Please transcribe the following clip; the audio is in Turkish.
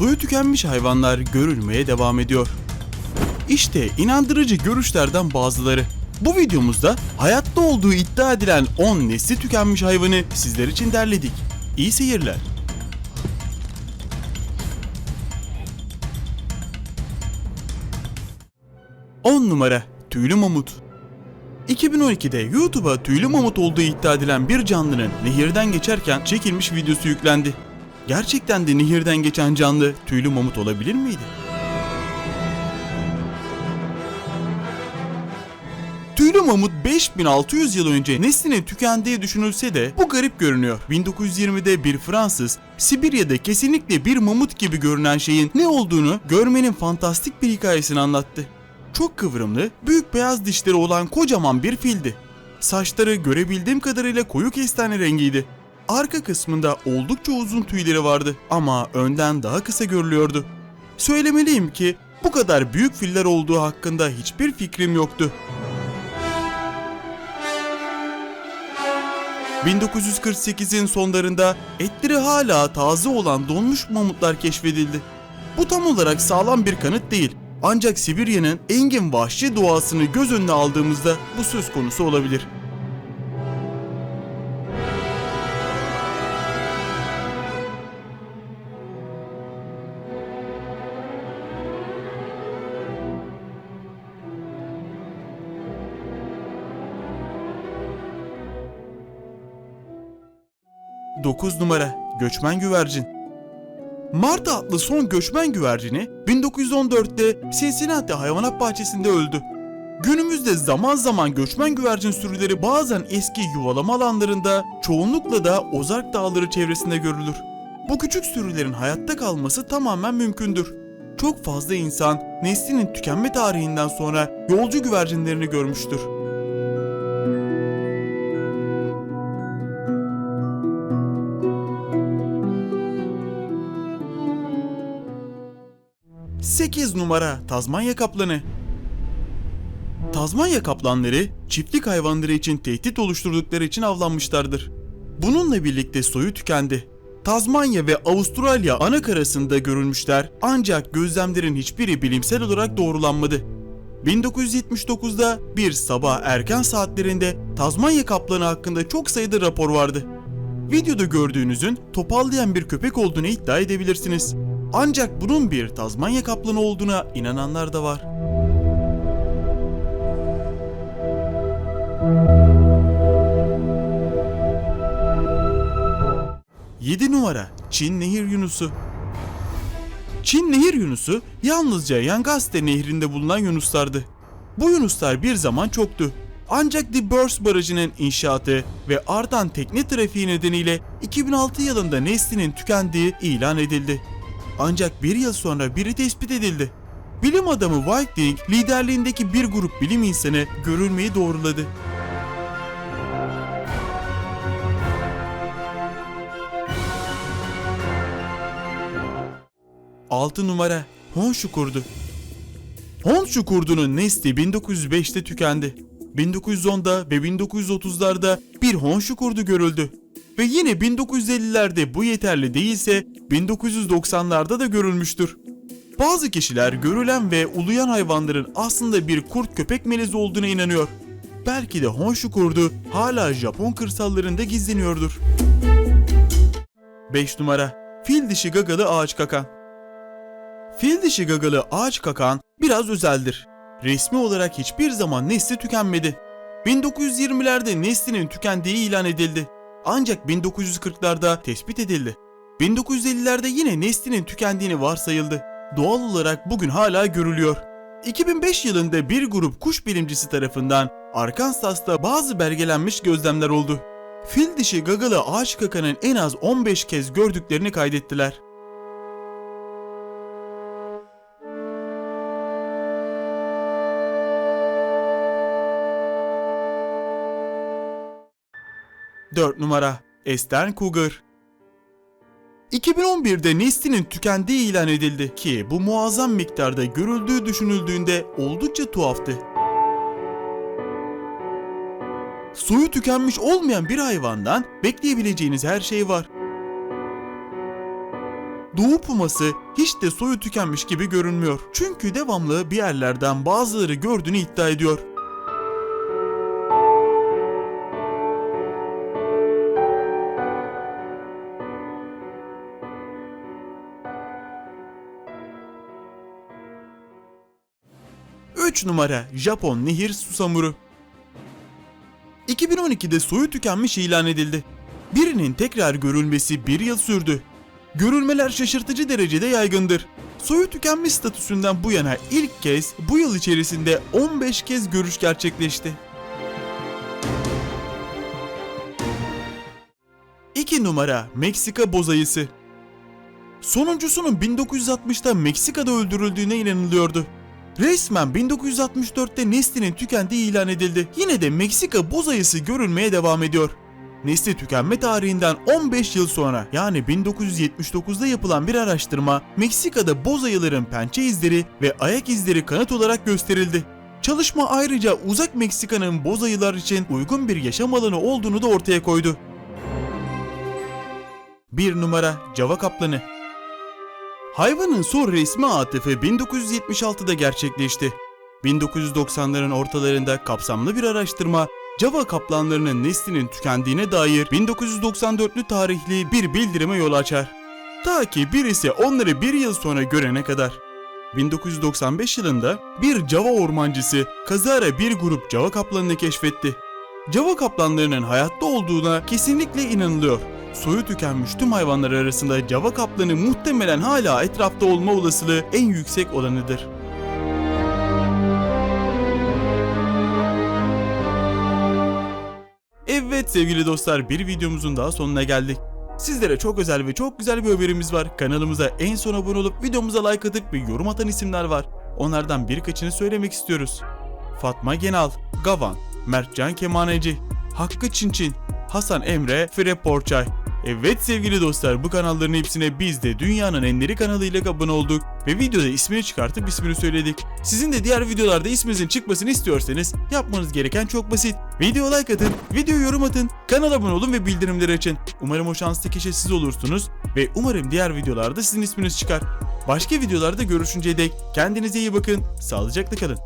soyu tükenmiş hayvanlar görülmeye devam ediyor. İşte inandırıcı görüşlerden bazıları. Bu videomuzda hayatta olduğu iddia edilen 10 nesli tükenmiş hayvanı sizler için derledik. İyi seyirler. On numara Tüylü Mamut 2012'de YouTube'a tüylü mamut olduğu iddia edilen bir canlının nehirden geçerken çekilmiş videosu yüklendi. Gerçekten de nehirden geçen canlı tüylü mamut olabilir miydi? Tüylü mamut 5600 yıl önce neslinin tükendiği düşünülse de bu garip görünüyor. 1920'de bir Fransız Sibirya'da kesinlikle bir mamut gibi görünen şeyin ne olduğunu görmenin fantastik bir hikayesini anlattı. Çok kıvrımlı, büyük beyaz dişleri olan kocaman bir fildi. Saçları görebildiğim kadarıyla koyu kestane rengiydi. Arka kısmında oldukça uzun tüyleri vardı ama önden daha kısa görülüyordu. Söylemeliyim ki bu kadar büyük filler olduğu hakkında hiçbir fikrim yoktu. 1948'in sonlarında etleri hala taze olan donmuş mamutlar keşfedildi. Bu tam olarak sağlam bir kanıt değil. Ancak Sibirya'nın engin vahşi doğasını göz önüne aldığımızda bu söz konusu olabilir. Dokuz numara Göçmen Güvercin Marta adlı son göçmen güvercini 1914'te Cincinnati hayvanat bahçesinde öldü. Günümüzde zaman zaman göçmen güvercin sürüleri bazen eski yuvalama alanlarında, çoğunlukla da Ozark Dağları çevresinde görülür. Bu küçük sürülerin hayatta kalması tamamen mümkündür. Çok fazla insan neslinin tükenme tarihinden sonra yolcu güvercinlerini görmüştür. Sekiz numara Tazmanya Kaplanı Tazmanya kaplanları çiftlik hayvanları için tehdit oluşturdukları için avlanmışlardır. Bununla birlikte soyu tükendi. Tazmanya ve Avustralya ana karasında görülmüşler ancak gözlemlerin hiçbiri bilimsel olarak doğrulanmadı. 1979'da bir sabah erken saatlerinde Tazmanya kaplanı hakkında çok sayıda rapor vardı. Videoda gördüğünüzün topallayan bir köpek olduğunu iddia edebilirsiniz. Ancak bunun bir Tazmanya kaplanı olduğuna inananlar da var. Yedi numara Çin Nehir Yunusu Çin Nehir Yunusu yalnızca Yangtze Nehri'nde bulunan yunuslardı. Bu yunuslar bir zaman çoktu. Ancak The Burst Barajı'nın inşaatı ve artan tekne trafiği nedeniyle 2006 yılında neslinin tükendiği ilan edildi. Ancak bir yıl sonra biri tespit edildi. Bilim adamı Whiting liderliğindeki bir grup bilim insanı görülmeyi doğruladı. Altı numara Honshu kurdu. Honshu kurdunun nesli 1905'te tükendi. 1910'da ve 1930'larda bir Honshu kurdu görüldü. Ve yine 1950'lerde bu yeterli değilse 1990'larda da görülmüştür. Bazı kişiler görülen ve uluyan hayvanların aslında bir kurt köpek melezi olduğuna inanıyor. Belki de Honshu kurdu hala Japon kırsallarında gizleniyordur. 5 numara Fil dişi gagalı ağaç kakan Fil dişi gagalı ağaç kakan biraz özeldir. Resmi olarak hiçbir zaman nesli tükenmedi. 1920'lerde neslinin tükendiği ilan edildi. Ancak 1940'larda tespit edildi. 1950'lerde yine neslinin tükendiğini varsayıldı. Doğal olarak bugün hala görülüyor. 2005 yılında bir grup kuş bilimcisi tarafından Arkansas'ta bazı belgelenmiş gözlemler oldu. Fil dişi gagalı ağaç kakanın en az 15 kez gördüklerini kaydettiler. Dört numara Eastern Cougar 2011'de neslinin tükendiği ilan edildi ki bu muazzam miktarda görüldüğü düşünüldüğünde oldukça tuhaftı. Suyu tükenmiş olmayan bir hayvandan bekleyebileceğiniz her şey var. Doğu puması hiç de soyu tükenmiş gibi görünmüyor. Çünkü devamlı bir yerlerden bazıları gördüğünü iddia ediyor. Üç numara Japon nehir susamuru. 2012'de soyu tükenmiş ilan edildi. Birinin tekrar görülmesi bir yıl sürdü. Görülmeler şaşırtıcı derecede yaygındır. Soyu tükenmiş statüsünden bu yana ilk kez bu yıl içerisinde 15 kez görüş gerçekleşti. 2 numara Meksika bozayısı. Sonuncusunun 1960'ta Meksika'da öldürüldüğüne inanılıyordu. Resmen 1964'te neslinin tükendiği ilan edildi. Yine de Meksika bozayısı görülmeye devam ediyor. Nesli tükenme tarihinden 15 yıl sonra yani 1979'da yapılan bir araştırma Meksika'da boz ayıların pençe izleri ve ayak izleri kanıt olarak gösterildi. Çalışma ayrıca uzak Meksika'nın boz ayılar için uygun bir yaşam alanı olduğunu da ortaya koydu. 1 numara Java kaplanı Hayvanın son resmi atıfı 1976'da gerçekleşti. 1990'ların ortalarında kapsamlı bir araştırma Java kaplanlarının neslinin tükendiğine dair 1994'lü tarihli bir bildirime yol açar. Ta ki birisi onları bir yıl sonra görene kadar. 1995 yılında bir Java ormancısı kazara bir grup Java kaplanını keşfetti. Java kaplanlarının hayatta olduğuna kesinlikle inanılıyor. Soyu tükenmiş tüm hayvanlar arasında Java kaplanı muhtemelen hala etrafta olma olasılığı en yüksek olanıdır. Evet sevgili dostlar bir videomuzun daha sonuna geldik. Sizlere çok özel ve çok güzel bir haberimiz var. Kanalımıza en son abone olup videomuza like atıp bir yorum atan isimler var. Onlardan birkaçını söylemek istiyoruz. Fatma Genal, Gavan, Mertcan Kemaneci, Hakkı Çinçin, Hasan Emre, Fire Porçay. Evet sevgili dostlar bu kanalların hepsine biz de dünyanın enleri kanalıyla abone olduk ve videoda ismini çıkartıp ismini söyledik. Sizin de diğer videolarda isminizin çıkmasını istiyorsanız yapmanız gereken çok basit. Video like atın, video yorum atın, kanala abone olun ve bildirimleri açın. Umarım o şanslı kişi siz olursunuz ve umarım diğer videolarda sizin isminiz çıkar. Başka videolarda görüşünceye dek kendinize iyi bakın, sağlıcakla kalın.